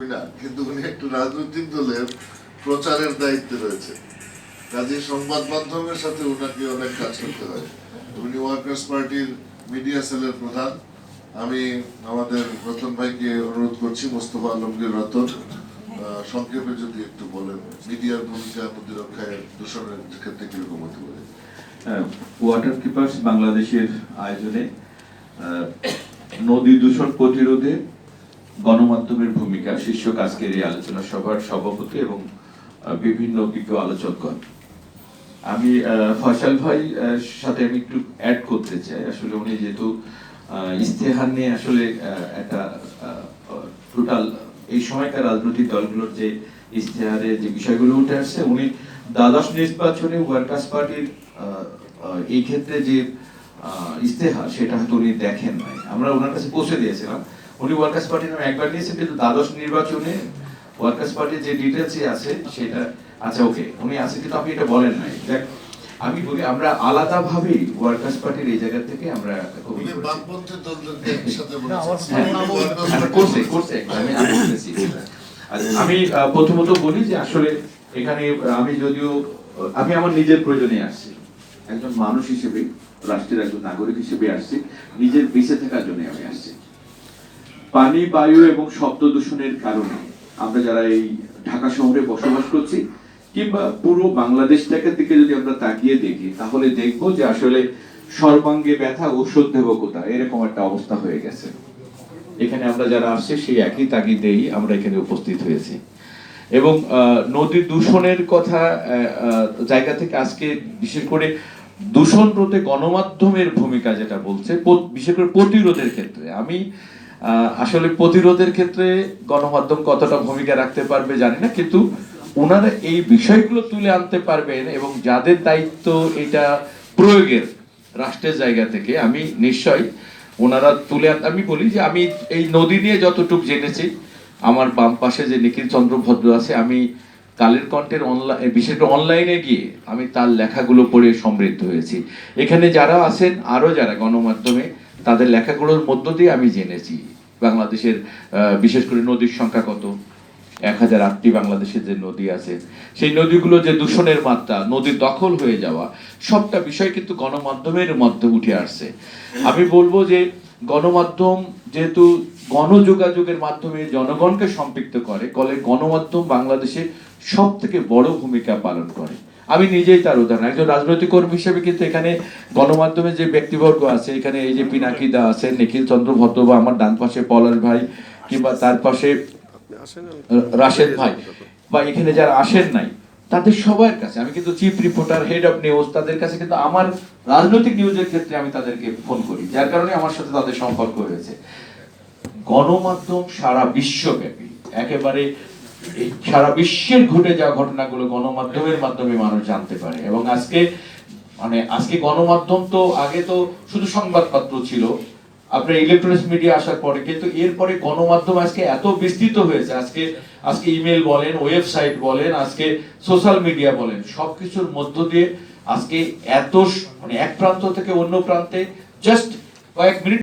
না, কিন্তু উনি একটু রাজনৈতিক দলের প্রচারের দায়িত্বে রয়েছে। কাজে সংবাদ মাধ্যমের সাথে ওনাকে অনেক কাজ করতে হয়। উনি ওয়ার্কার্স পার্টির মিডিয়া সেলের প্রধান। আমি আমাদের রতন ভাইকে অনুরোধ করছি, মোস্তফা আলমগীর রতন। সংক্ষেপে যদি একটু বলেন, মিডিয়ার ভূমিকা প্রতিরক্ষায় দূষণের ক্ষেত্রে কীরকম হতে পারে? ওয়াটার কিপার্স বাংলাদেশের আয়োজনে নদী দূষণ প্রতিরোধে গণমাধ্যমের ভূমিকা শীর্ষক আজকের এই আলোচনা সভার সভাপতি এবং বিভিন্ন অভিজ্ঞ আলোচকগণ। আমি আহ, ফয়সাল ভাই সাথে আমি একটু অ্যাড করতে চাই। আসলে উনি যেহেতু ইস্তেহার নিয়ে আসলে একটা টোটাল এই সময়কার রাজনৈতিক দলগুলোর যে ইস্তেহারে যে বিষয়গুলো উঠে আসছে উনি দ্বাদশ নির্বাচনে ওয়ার্কার্স পার্টির এই ক্ষেত্রে যে ইস্তেহার সেটা হয়তো উনি দেখেন নাই। আমরা ওনার কাছে পৌঁছে দিয়েছিলাম। উনি ওয়ার্কার্স পার্টির নামে একবার নিয়েছেন কিন্তু দ্বাদশ নির্বাচনে ওয়ার্কার্স পার্টির যে ডিটেলসে আছে সেটা আচ্ছা ওকে উনি আছে কিন্তু আপনি এটা বলেন নাই। দেখ আমি বলি আমরা আলাদাভাবে ওয়ার্কার্স পার্টির এই জায়গা থেকে আমরা করেছি। হ্যাঁ, করছে আমি প্রথমত বলি যে আসলে এখানে আমি যদিও আমি আমার নিজের প্রয়োজনে আসছি। একজন মানুষ হিসেবে রাষ্ট্রের একজন নাগরিক হিসেবে আসছি। নিজের বেঁচে থাকার জন্য আমি আসছি। পানি, বায়ু এবং শব্দ দূষণের কারণে। আমরা যারা এই ঢাকা শহরে বসবাস করছি, কিংবা পুরো বাংলাদেশটাকে দিকে যদি আমরা তাকিয়ে দেখি, তাহলে দেখব যে আসলে সর্বাঙ্গে ব্যথা ঔষধ দেব কোথা এরকম একটা অবস্থা হয়ে গেছে। এখানে আমরা যারা আসছি, সেই একই তাগিদেই আমরা এখানে উপস্থিত হয়েছি। এবং নদী দূষণের কথা জায়গা থেকে আজকে বিশেষ করে দূষণ রোধে গণমাধ্যমের ভূমিকা যেটা বলছে বিশেষ করে প্রতিরোধের ক্ষেত্রে। আমি আসলে প্রতিরোধের ক্ষেত্রে গণমাধ্যম কতটা ভূমিকা রাখতে পারবে জানি না, কিন্তু ওনারা এই বিষয়গুলো তুলে আনতে পারবেন এবং যাদের দায়িত্ব এটা প্রয়োগের রাষ্ট্রের জায়গা থেকে, আমি নিশ্চয়ই ওনারা তুলে আমি বলি যে আমি এই নদী নিয়ে যতটুকু জেনেছি, আমার বাম পাশে যে নিখিল চন্দ্র ভদ্র আছে, আমি কালের কণ্ঠের অনলাইন বিশেষ করে অনলাইনে গিয়ে আমি তার লেখাগুলো পড়ে সমৃদ্ধ হয়েছি। এখানে যারা আছেন, আরও যারা গণমাধ্যমে, তাদের লেখাগুলোর মধ্য দিয়ে আমি জেনেছি। বাংলাদেশের বিশেষ করে নদীর সংখ্যা কত? এক হাজার আটটি বাংলাদেশের যে নদী আছে, সেই নদীগুলো যে দূষণের মাত্রা নদীর দখল হয়ে যাওয়া, সবটা বিষয় কিন্তু গণমাধ্যমের মধ্যে উঠে আসছে। আমি বলব যে গণমাধ্যম যেহেতু গণযোগাযোগের মাধ্যমে জনগণকে সম্পৃক্ত করে কলে গণমাধ্যম বাংলাদেশে সব থেকে বড় ভূমিকা পালন করে। আমি নিজেই তার উদাহরণ। একজন রাজনৈতিক কর্মী হিসেবে কিন্তু এখানে গণমাধ্যমে যে ব্যক্তিবর্গ আছে, এখানে এই যে পিনাকিদা আছে নিখিল চন্দ্র ভদ্র বা আমার ডান পাশে পলাশ ভাই কিংবা তার পাশে রাশেদ ভাই বা এখানে যারা আসেন নাই, তাদের সবার কাছে, আমি কিন্তু chief reporter, head of news, তাদের কাছে কিন্তু আমার রাজনৈতিক নিউজের ক্ষেত্রে আমি তাদেরকে ফোন করি, যার কারণে আমার সাথে তাদের সম্পর্ক হয়েছে গণমাধ্যম সারা বিশ্বব্যাপী, একেবারে সারা বিশ্বের ঘটে যাওয়া ঘটনাগুলো গণমাধ্যমের মাধ্যমে মানুষ জানতে পারে। এবং আজকে মানে আজকে গণমাধ্যম তো আগে তো শুধু সংবাদপত্র ছিল, আপনার ইলেকট্রনিক্স মিডিয়া আসার পরে, কিন্তু এরপরে গণমাধ্যম আজকে এত বিস্তৃত হয়েছে। আজকে আজকে ইমেল বলেন ওয়েবসাইট বলেন, আজকে সোশ্যাল মিডিয়া বলেন, সবকিছুর মধ্য দিয়ে আজকে এত মানে এক প্রান্ত থেকে অন্য প্রান্তে জাস্ট কয়েক মিনিট